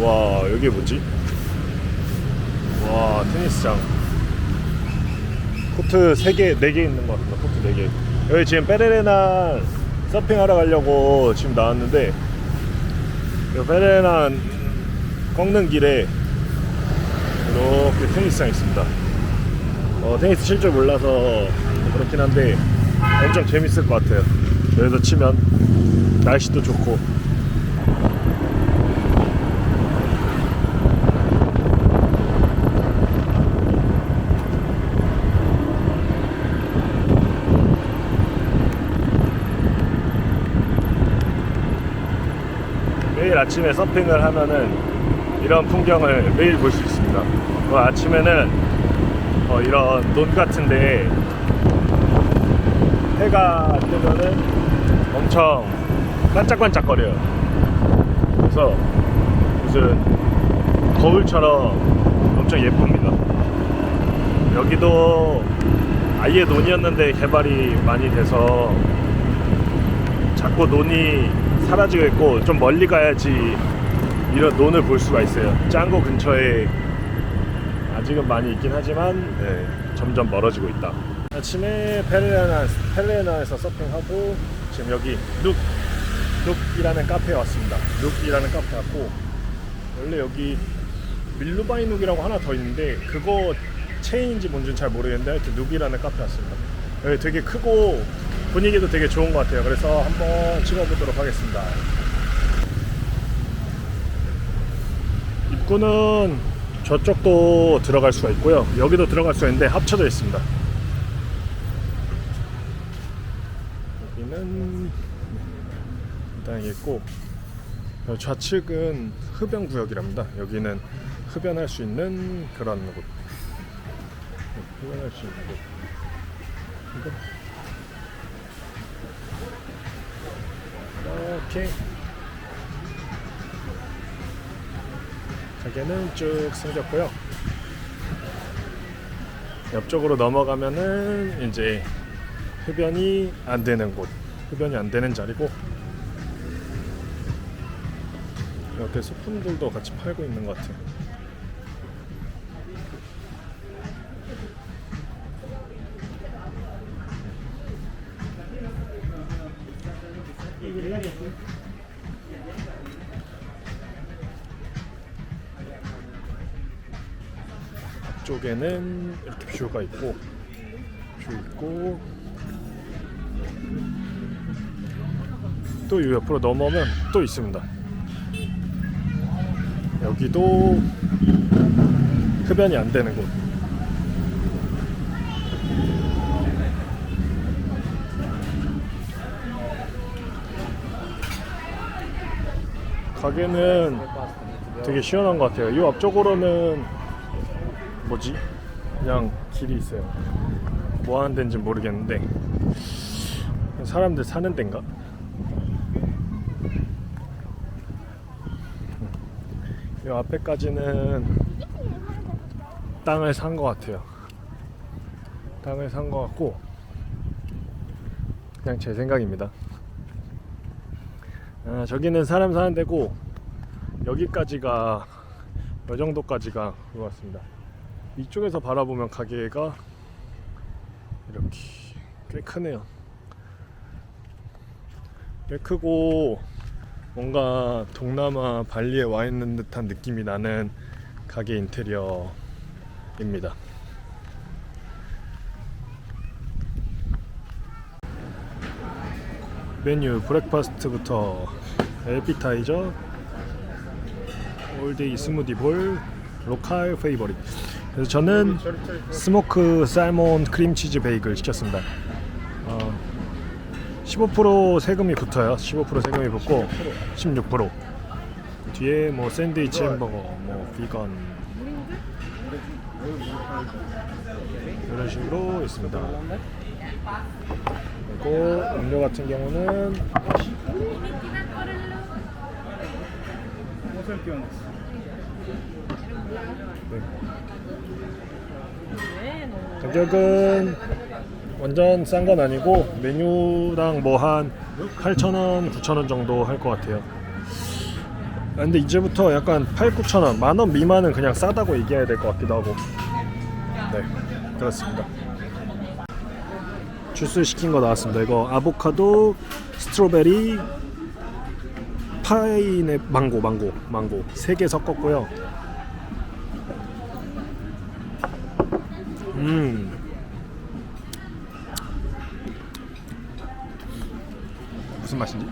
와 여기 뭐지? 와 테니스장. 코트 3개, 4개 있는 것 같습니다 코트 4개. 여기 지금 페레레난 서핑하러 가려고 지금 나왔는데 이 페레레난 꺾는 길에 이렇게 테니스장 있습니다. 어, 테니스 칠 줄 몰라서 그렇긴 한데 엄청 재밌을 것 같아요. 여기서 치면 날씨도 좋고 아침에 서핑을 하면은 이런 풍경을 매일 볼 수 있습니다. 그 아침에는 어, 이런 논 같은데 해가 뜨면은 엄청 반짝반짝거려요. 그래서 무슨 거울처럼 엄청 예쁩니다. 여기도 아예 논이었는데 개발이 많이 돼서 자꾸 논이 사라지고 있고 좀 멀리 가야지 이런 논을 볼 수가 있어요. 짱구 근처에 아직은 많이 있긴 하지만 네, 점점 멀어지고 있다. 아침에 페레나 페레나에서 서핑하고 지금 여기 룩 룩이라는 카페에 왔습니다. 룩이라는 카페 왔고 원래 여기 밀루바이 룩이라고 하나 더 있는데 그거 체인인지 뭔지는 잘 모르겠는데 하여튼 룩이라는 카페 왔습니다. 여기 되게 크고 분위기도 되게 좋은 것 같아요. 그래서 한번 찍어보도록 하겠습니다. 입구는 저쪽도 들어갈 수가 있고요. 여기도 들어갈 수가 있는데 합쳐져 있습니다. 여기는 일단 있고 좌측은 흡연 구역이랍니다. 여기는 흡연할 수 있는 그런 곳. 흡연할 수 있는 곳. 이거 이렇게 가게는 쭉 생겼고요. 옆쪽으로 넘어가면은 이제 흡연이 안 되는 곳, 흡연이 안 되는 자리고 옆에 소품들도 같이 팔고 있는 것 같아요. 앞쪽에는 이렇게 뷰가 있고 뷰 있고 또 이 옆으로 넘어오면 또 있습니다. 여기도 흡연이 안 되는 곳. 가게는 되게 시원한 것 같아요. 이 앞쪽으로는 뭐지? 그냥 길이 있어요. 뭐 하는 데인지 모르겠는데 사람들 사는 데인가? 이 앞에까지는 땅을 산 것 같아요. 땅을 산 것 같고 그냥 제 생각입니다. 아, 저기는 사람 사는 데고 여기까지가 이 정도까지가 그거 같습니다. 이쪽에서 바라보면 가게가 이렇게 꽤 크네요. 꽤 크고 뭔가 동남아 발리에 와 있는 듯한 느낌이 나는 가게 인테리어입니다. 메뉴 브렉퍼스트부터 에피타이저 올데이 스무디 볼 로컬 페이버릿. 그래서 저는 스모크 살몬 크림치즈 베이글 시켰습니다. 어, 15% 세금이 붙어요. 15% 세금이 붙고 16% 뒤에 뭐 샌드위치 햄버거 뭐 비건. 이런 식으로 있습니다 그리고 음료 같은 경우는 가격은 완전 싼 건 아니고 메뉴당 뭐한 8,000원, 9,000원 정도 할 것 같아요. 아, 근데 이제부터 약간 8, 9천 원, 만 원 미만은 그냥 싸다고 얘기해야 될 것 같기도 하고. 네, 그렇습니다. 주스 시킨 거 나왔습니다. 이거 아보카도, 스트로베리, 파인애 망고, 망고, 망고 세 개 섞었고요. 음. 무슨 맛인지?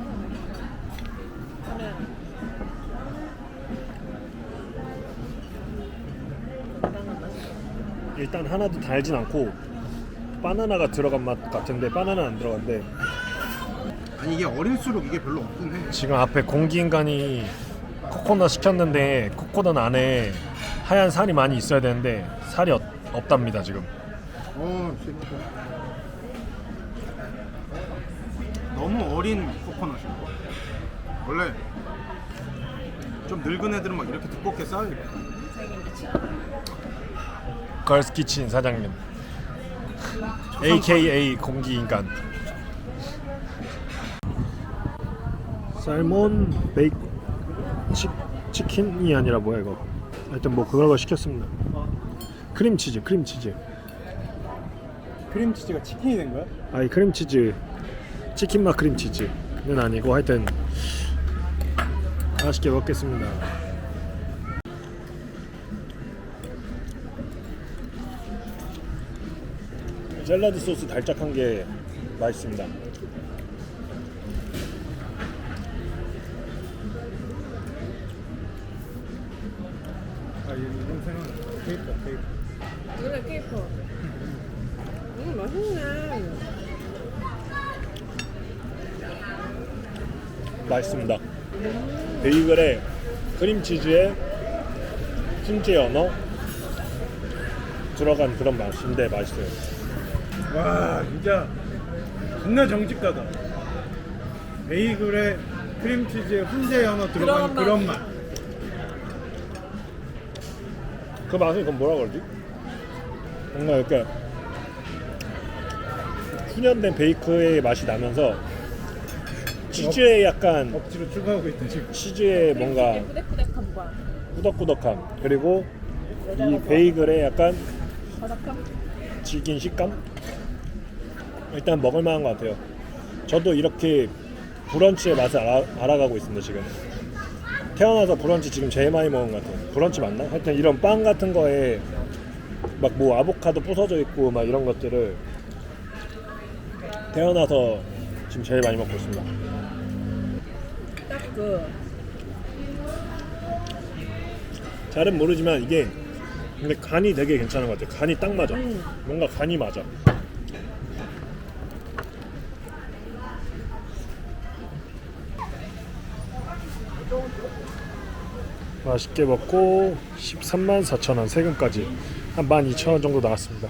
일단 하나도 달진 않고 바나나가 들어간 맛 같은데 바나나 안 들어간데 아니 이게 어릴수록 이게 별로 없긴 해. 지금 앞에 공기인간이 코코넛 시켰는데 코코넛 안에 하얀 살이 많이 있어야 되는데 살이 없, 없답니다 지금 어, 씨. 너무 어린 코코넛이야. 원래 좀 늙은 애들은 막 이렇게 두껍게 쌓여. 걸스 키친 사장님 AKA 공기인간. 살몬 베이크 치, 치킨이 아니라 뭐야 이거? 하여튼 뭐 그걸 시켰습니다. 크림치즈 크림치즈. 크림치즈가 치킨이 된 거야? 아니 크림치즈. 치킨 맛 크림치즈는 아니고 하여튼 맛있게 먹겠습니다 샐러드 소스 달짝한 게 맛있습니다. 아, 이 동생은 케이퍼 케이퍼. 그래 케이퍼 음 맛있네. 맛있습니다. 베이글에 크림치즈에 훈제 연어 들어간 그런 맛인데 맛있어요 와 진짜 존나 정직하다. 베이글에 크림치즈에 훈제 연어 들어간 그런 그런 맛. 맛. 그 맛은 그건 뭐라 그러지? 뭔가 이렇게 훈연된 베이크의 맛이 나면서 치즈의 약간 억지로 추가하고 있다 지금. 치즈의 뭔가 꾸덕꾸덕함 그리고 이 베이글의 약간 바삭함 질긴 식감 일단 먹을만한 것 같아요. 저도 이렇게 브런치의 맛을 알아, 알아 가고 있습니다 지금. 태어나서 브런치 지금 제일 많이 먹은 것 같아요. 브런치 맞나? 하여튼 이런 빵 같은 거에 막 뭐 아보카도 부서져 있고 막 이런 것들을 태어나서 지금 제일 많이 먹고 있습니다. 딱 그 잘은 모르지만 이게 근데 간이 되게 괜찮은 것 같아요. 간이 딱 맞아. 음. 뭔가 간이 맞아. 맛있게 먹고 13만 4천 원 세금까지 한 12,000원 정도 나왔습니다.